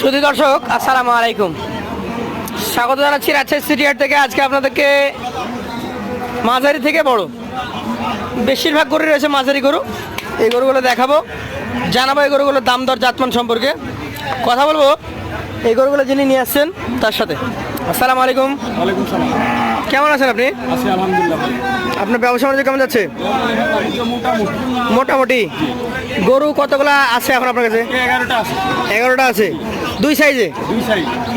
সুধী দর্শক, আসসালামু আলাইকুম। স্বাগত জানাচ্ছি রাজশাহী সিটি হাট থেকে। আজকে আপনাদেরকে মাঝারি থেকে বড়। বেশিরভাগ গরু রয়েছে মাঝারি গরু। এই গরুগুলো দেখাবো। জানাব এই গরুগুলোর দাম দর, জাতমান সম্পর্কে। কথা বলব, এই গরুগুলো যিনি নিয়ে আসছেন, তার সাথে। আসসালামু আলাইকুম। ওয়ালাইকুম সালাম। কেমন আছেন আপনি। আপনার ব্যবসা বাণিজ্য কেমন যাচ্ছে? মোটামুটি। গরু কতগুলা আছে এখন আপনার কাছে? এগারোটা আছে। দুই সাইজে?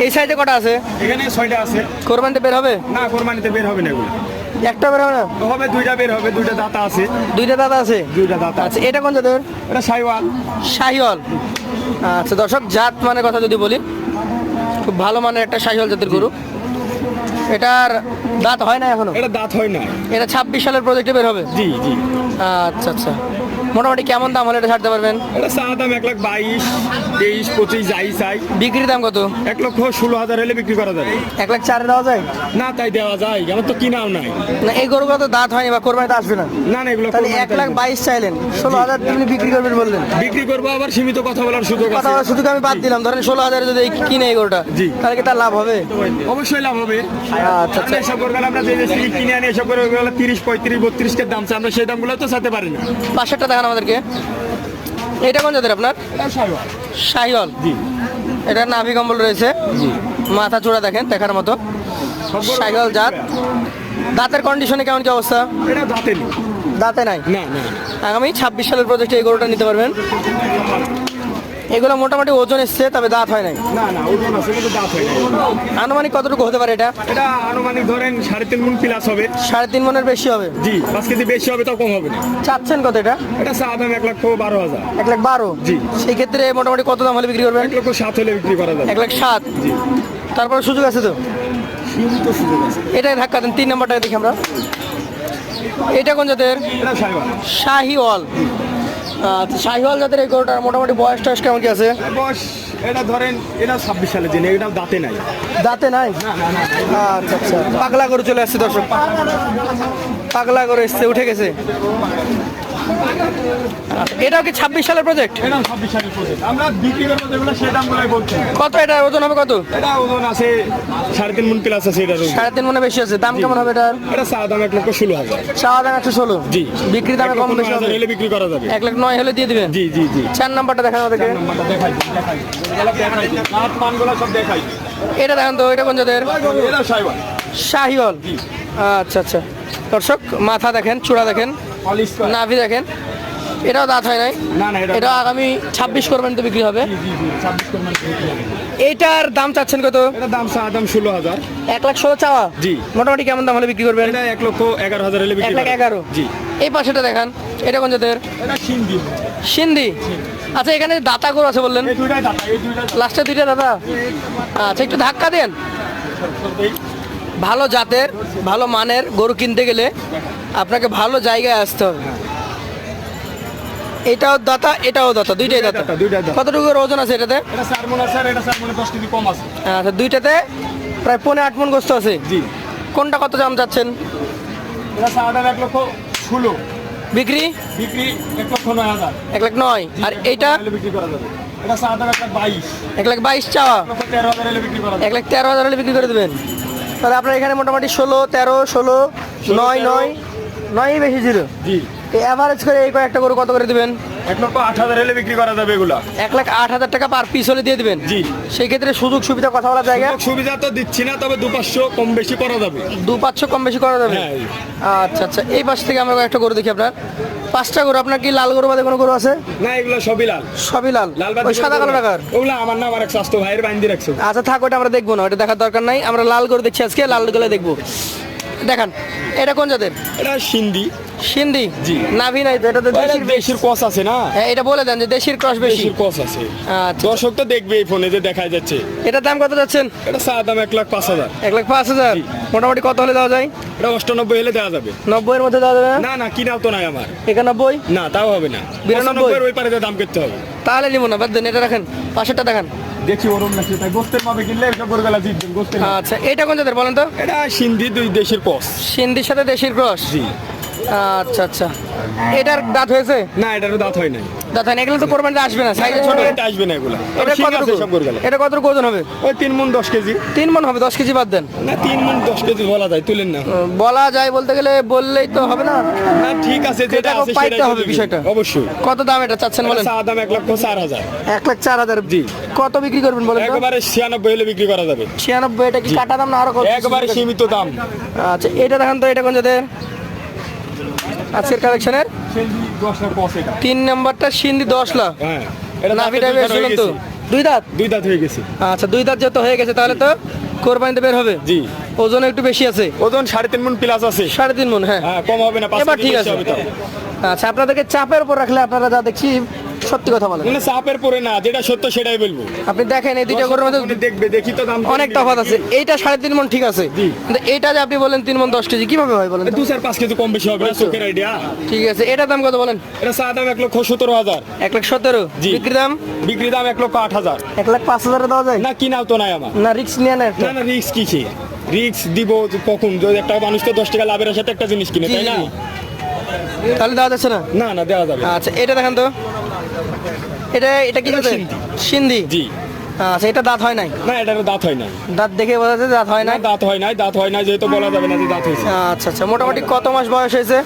এই সাইজে কটা আছে? এখানে ছয়টা আছে। কোরবানিতে বের হবে? না কোরবানিতে বের হবে না এগুলো। একটা বের হবে না? হবে দুইটা বের হবে দুইটা দাতা আছে। দুইটা দাদা আছে? দুইটা দাতা আছে। আচ্ছা এটা কোন জাতের? এটা সাইওয়াল। শাহিওয়াল আচ্ছা দর্শক জাত মানে কথা যদি বলি খুব ভালো মানের একটা শাহিওয়াল জাতের গরু। এটার দাঁত হয় না এখনও? এটা দাঁত হয় না। এটা ছাব্বিশ সালের প্রজেক্টে বের হবে? জি জি। আচ্ছা আচ্ছা। মোটামুটি কেমন দাম হলে এটা ছাড়তে পারবেন? এটা চা দাম এক লাখ বাইশ তেইশ পঁচিশ যাই চাই। বিক্রির দাম কত? এক লক্ষ ষোলো হাজার হলে বিক্রি করা যাবে। এক লাখ চারে দেওয়া যায়? না তাই দেওয়া যায়। আমার তো কিনাও নাই। না এই গরুগুলো তো দাঁত হয়নি বা কোরবানিতে আসবে না। না না এগুলো তাহলে এক লাখ বাইশ চাইলেন ষোলো হাজার আপনি বিক্রি করবেন বললেন। বিক্রি করব আবার সীমিত কথা বলার সুযোগ কথা আছে। বলা শুধু আমি বাদ দিলাম। ধরেন ষোলো হাজারে যদি কিনে এই গরুটা জি। তাহলে কি তার লাভ হবে? অবশ্যই লাভ হবে। আচ্ছা আচ্ছা। আমরা এসব গরুগুলো আমরা যে কিনে আনি এসব গরুগুলো তিরিশ পঁয়ত্রিশ বত্রিশ কে দাম আমরা সেই দামগুলো তো চাইতে পারি না। পাঁচশোটা দেখান আমাদেরকে। এটা কোন জাতের আপনার? সাইওয়াল। জি। এটা নাভি কম্বল রয়েছে। জি। মাথা চূড়া দেখেন দেখার মতো। সাইওয়াল জাত। দাঁতের কন্ডিশনে কেমন কি অবস্থা? এটা দাঁতে দাঁতে নাই? আগামী ছাব্বিশ সালের প্রজেক্টে এই গরুটা নিতে পারবেন। এগুলো মোটামুটি ওজন এসছে তবে দাঁত হয় নাই। না না ওজন আছে কিন্তু দাঁত হয় না আনুমানিক কতটুকু হতে পারে এটা? এটা আনুমানিক ধরেন সাড়ে তিন গুণ প্লাস হবে। সাড়ে তিন মনের বেশি হবে? জি পাঁচ কেজি বেশি হবে তাও কম হবে না। চাচ্ছেন কত এটা? এটা চা দাম এক লক্ষ বারো হাজার। এক লাখ বারো? জি। সেই ক্ষেত্রে মোটামুটি কত দাম হলে বিক্রি করবেন? এক লক্ষ সাত হলে বিক্রি করা যাবে। এক লাখ সাত? জি। তারপর সুযোগ আছে তো? সুযোগ আছে। এটাই ধাক্কা দেন তিন নম্বরটা দেখি আমরা। এটা কোন জাতের? শাহিওয়াল। আচ্ছা শাহিওয়াল জাতের এই গরুটার মোটামুটি বয়স টয়স কেমন কি আছে? বয়স এটা ধরেন এটা ছাব্বিশ সালে জেনে এটা দাঁতে নাই। দাঁতে নাই? আচ্ছা আচ্ছা। পাগলা গরু চলে আসছে দর্শক। পাগলা গরু এসছে উঠে গেছে। এটাও কি ছাব্বিশ সালের প্রজেক্ট এটা ছাব্বিশ সালের প্রজেক্ট আমরা বিক্রি করব যেগুলো সেই দামগুলোই বলছি। কত এটা ওজন হবে কত? এটা ওজন আছে সাড়ে তিন গুণ প্লাস আছে এটার সাড়ে তিন মনে বেশি আছে। দাম কেমন হবে এটার? এটা চা দাম এক লক্ষ ষোলো হাজার। চাওয়া দাম একশো ষোলো? জি। বিক্রি দামে কম বেশি হবে? হলে বিক্রি করা যাবে। এক লাখ নয় হলে দিয়ে দিবেন? জি জি জি। চার নাম্বারটা দেখান আমাদেরকে। এটা দেখান তো এটা কোন? জাতের শাহিওয়াল। আচ্ছা আচ্ছা। দর্শক মাথা দেখেন চূড়া দেখেন। নাভি দেখেন এটাও দাঁত হয় নাই। না, না, এটা- আগামী ছাব্বিশ করবেন তো বিক্রি হবে। জি, জি, জি, 26 করে বিক্রি হবে। এইটার দাম চাচ্ছেন কত? দাম চা দাম ষোলো হাজার। এক লাখ ষোলো চাওয়া? জি। মোটামুটি কেমন দাম হলে বিক্রি করবেন? এটা এক লক্ষ এগারো হাজার হলে এক লাখ এগারো। জি। এই পাশেটা দেখান এটা কোন জাতের? সিন্ধি। সিন্ধি? আচ্ছা এখানে দাতা গরু আছে বললেন। লাস্টে দুইটা দাদা আচ্ছা একটু ধাক্কা দেন। ভালো জাতের ভালো মানের গরু কিনতে গেলে আপনাকে ভালো জায়গায় আসতে হবে। এটাও দাতা এটাও দাতা দুইটাই দাতা। কতটুকু ওজন আছে এটাতে? আছে। আচ্ছা দুইটাতে প্রায় পৌনে আট মন গোস্ত আছে? কোনটা কত দাম যাচ্ছেন? এক লক্ষ ষোলো। বিক্রি? বিক্রি এক লক্ষ নয় হাজার। এক লাখ নয়। আর এইটা? বিক্রি করা যাবে। এটা চা এক লাখ বাইশ। এক লাখ বাইশ চাওয়া। এক লাখ তেরো হাজার বিক্রি করে দেবেন। তাহলে আপনার এখানে মোটামুটি ষোলো তেরো ষোলো নয় নয় নয় নয়ই বেশি জিরো? জি। অ্যাভারেজ করে এই কয়েকটা গরু কত করে দিবেন? এক লক্ষ আট হাজার হলে বিক্রি করা যাবে এগুলা। এক লাখ আট হাজার টাকা পার পিস হলে দিয়ে দিবেন? জি। সেই ক্ষেত্রে সুযোগ সুবিধা কথা বলার জায়গা সুবিধা তো দিচ্ছি না তবে দু পাঁচশো কম বেশি করা যাবে। দু পাঁচশো কম বেশি করা যাবে? হ্যাঁ। আচ্ছা আচ্ছা। এই পাশ থেকে আমরা একটা গরু দেখি আপনার। পাঁচটা গরু আপনার কি লাল গরু বাদে কোনো গরু আছে? না এগুলো সবই লাল। সবই লাল। লাল ওই সাদা কালো টাকার ওগুলা আমার না আমার এক স্বাস্থ্য ভাইয়ের বাইন্দি রাখছো। আচ্ছা থাক ওটা আমরা দেখব না ওটা দেখার দরকার নাই। আমরা লাল গরু দেখছি আজকে লালগুলো দেখব। দেখান এটা কোন জাতের? এটা সিন্ধি। সিন্ধি? জি। নাভি নাই তো দেশির দেশের আছে না? হ্যাঁ এটা বলে দেন যে দেশির ক্রস বেশি। দেশের আছে। আচ্ছা। দর্শক তো দেখবে এই ফোনে যে দেখা যাচ্ছে। এটার দাম কত যাচ্ছেন? এটা চা দাম এক লাখ পাঁচ হাজার। এক লাখ পাঁচ হাজার। মোটামুটি কত হলে দেওয়া যায়? এটা অষ্টানব্বই হলে দেওয়া যাবে। নব্বই এর মধ্যে দেওয়া যাবে না? না কিনাও তো নাই আমার। একানব্বই? না তাও হবে না। বিরানব্বই? ওই পারে দাম করতে হবে। তাহলে নিব না বাদ দেন এটা রাখেন। পাশেরটা দেখান। দেখি ওরম নাকি তাই গোস্তের কিনলে গরুবেলা জিতবেন গোস্তের আচ্ছা এটা কোন জাতের বলেন তো? এটা সিন্ধি দুই দেশের কস সিন্ধির সাথে দেশের ক্রস? জি। আচ্ছা আচ্ছা। এটার দাঁত হয়েছে? না এটারও দাঁত হয় নাই। দাদা এগুলো তো কোরবানিতে আসবে না সাইজে ছোট। এটা আসবে না এগুলো। এটা কতটুকু? এটা কতটুকু ওজন হবে? ওই তিন মন দশ কেজি। তিন মন হবে দশ কেজি বাদ দেন। না তিন মন দশ কেজি বলা যায় তুলেন না। বলা যায় বলতে গেলে বললেই তো হবে না। না ঠিক আছে যেটা আছে পাইতে হবে বিষয়টা। অবশ্যই। কত দাম এটা চাচ্ছেন বলেন? চা দাম এক লক্ষ চার হাজার। এক লাখ চার হাজার। জি। কত বিক্রি করবেন বলেন একবারে ছিয়ানব্বই হলে বিক্রি করা যাবে। ছিয়ানব্বই এটা কি কাটা দাম না আরও কত? একবারে সীমিত দাম। আচ্ছা এটা দেখান তো এটা কোন জাতের? আজকের কালেকশনের তিন নাম্বারটা সিন্ধি দশ লাখ হ্যাঁ নাভি টাইপের হয়ে গেছে। দুই দাঁত? দুই দাঁত হয়ে গেছে। আচ্ছা দুই দাঁত যেহেতু হয়ে গেছে তাহলে তো কোরবানিতে বের হবে? জি। ওজন একটু বেশি আছে? ওজন সাড়ে তিন মন প্লাস আছে। সাড়ে তিন মন হ্যাঁ। হ্যাঁ কম হবে না এবার ঠিক আছে। আচ্ছা আপনাদেরকে চাপের উপর রাখলে আপনারা যা দেখছি সত্যি কথা বলেন। মানে চাপের পরে না যেটা সত্য সেটাই বলব। আপনি দেখেন এই দুইটা গরুর মধ্যে দেখবে দেখি তো দাম অনেক তফাৎ আছে। এইটা সাড়ে তিন মন ঠিক আছে। কিন্তু এইটা যে আপনি বলেন তিন মন দশ কেজি কীভাবে হয় বলেন দু চার পাঁচ কেজি কম বেশি হবে চোখের আইডিয়া ঠিক আছে এটার দাম কত বলেন? এটা চা দাম এক লক্ষ সতেরো হাজার। এক লাখ সতেরো? বিক্রি দাম? বিক্রি দাম এক লক্ষ আট হাজার। এক লাখ পাঁচ হাজারে দেওয়া যায়? না কিনাও তো নাই আমার। না রিক্স নিয়ে না না না রিক্স কি রিক্স দিব কখন? যদি একটা মানুষ তো দশ টাকা লাভের সাথে একটা জিনিস কিনে তাই না? তাহলে দেওয়া যাচ্ছে না? না না দেওয়া যাবে আচ্ছা এটা দেখেন তো। এটা এটা কি এটা সিন্ধি। জি। আচ্ছা এটা দাঁত হয় নাই? না এটার দাঁত হয় নাই। দাঁত দেখে বোঝা যাচ্ছে দাঁত হয় নাই? দাঁত হয় নাই দাঁত হয় নাই যেহেতু বলা যাবে না যে দাঁত হয়েছে। আচ্ছা আচ্ছা মোটামুটি কত মাস বয়স হয়েছে?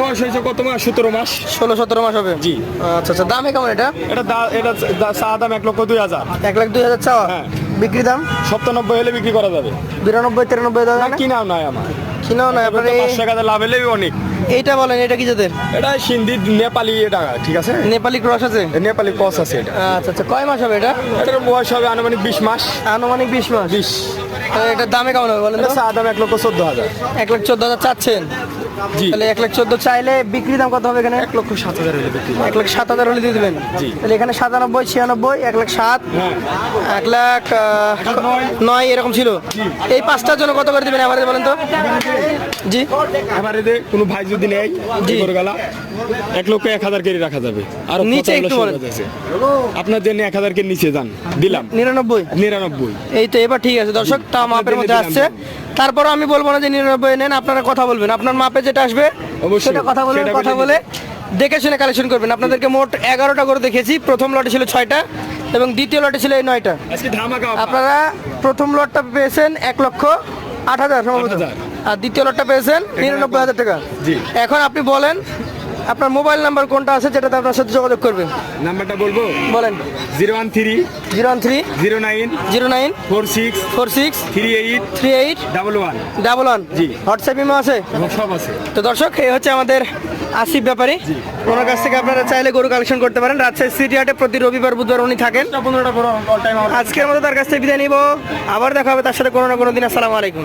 বয়স হয়েছে কত মাস? সতেরো মাস। ষোলো সতেরো মাস হবে? জি। আচ্ছা আচ্ছা দামে কেমন এটা? এটা এটা চা দাম এক লক্ষ দুই হাজার। এক লাখ দুই হাজার চাওয়া? হ্যাঁ। বিক্রি দাম? সপ্তানব্বই হলে বিক্রি করা যাবে। বিরানব্বই তিরানব্বই দাম না কিনাও নাই আমার। কিনাও না আপনার এই- পাঁচশো টাকা লাভ হলেই অনেক। এইটা বলেন এটা কি জাতের? এটা সিন্ধি নেপালি এটা ঠিক আছে? নেপালি ক্রস আছে? নেপালি ক্রস আছে এটা। আচ্ছা আচ্ছা কয় মাস হবে এটা? এটার বয়স হবে আনুমানিক বিশ মাস। আনুমানিক বিশ মাস। বিশ। এটার দামে কেমন হবে বলেন চা দাম এক লক্ষ চোদ্দ হাজার। এক লাখ চোদ্দ হাজার চাচ্ছেন? জি। তাহলে এক লাখ চোদ্দ চাইলে বিক্রি দাম কত হবে এখানে? এক লক্ষ সাত হাজার হলে বিক্রি এক লাখ সাত হাজার হলে দিয়ে দেবেন? জি। তাহলে এখানে সাতানব্বই ছিয়ানব্বই এক লাখ সাত হ্যাঁ। এক লাখ নয়। এরকম ছিল? এই পাঁচটার জন্য কত করে দেবেন এবারে বলেন তো? জি। এবারে কোনো ভাই যদি নেয় জি। এক লক্ষ এক হাজার কেজি রাখা যাবে। আর নিচে একটু বলেন। আপনার জন্য এক হাজার কে নিচে যান। দিলাম। নিরানব্বই? নিরানব্বই। এই তো এবার ঠিক আছে। দর্শক তা মাপের মধ্যে আসছে। তারপরও আমি বলব না যে নিরানব্বই নেন আপনারা কথা বলবেন। আপনার মাপে যেটা আসবে সেটা কথা বলবেন কথা বলে দেখে শুনে কালেকশন করবেন। আপনাদেরকে মোট এগারোটা করে দেখেছি প্রথম লটে ছিল ছয়টা এবং দ্বিতীয় লটে ছিল এই নয়টা। আপনারা প্রথম লটটা পেয়েছেন এক লক্ষ আট হাজার সম্ভবত। আর দ্বিতীয় লটটা পেয়েছেন নিরানব্বই হাজার টাকা। এখন আপনি বলেন আপনার মোবাইল নাম্বার কোনটা আছে যেটাতে আপনার সাথে যোগাযোগ করবেন? নাম্বারটা বলব? বলেন। Zero one three zero one three zero nine zero nine four six four six three eight three eight double one. Double one. জি। হোয়াটসঅ্যাপ ইমো আছে? সব আছে। তো দর্শক এই হচ্ছে আমাদের আসিফ ব্যাপারী। ওনার কাছ থেকে আপনারা চাইলে গরু কালেকশন করতে পারেন। রাজশাহী সিটি হাটে প্রতি রবিবার বুধবার উনি থাকেন। পনেরোটা অল টাইম আজকের মতো তার কাছ থেকে বিদায় নিব। আবার দেখা হবে তার সাথে কোনো না কোনো দিন। আসসালামু আলাইকুম।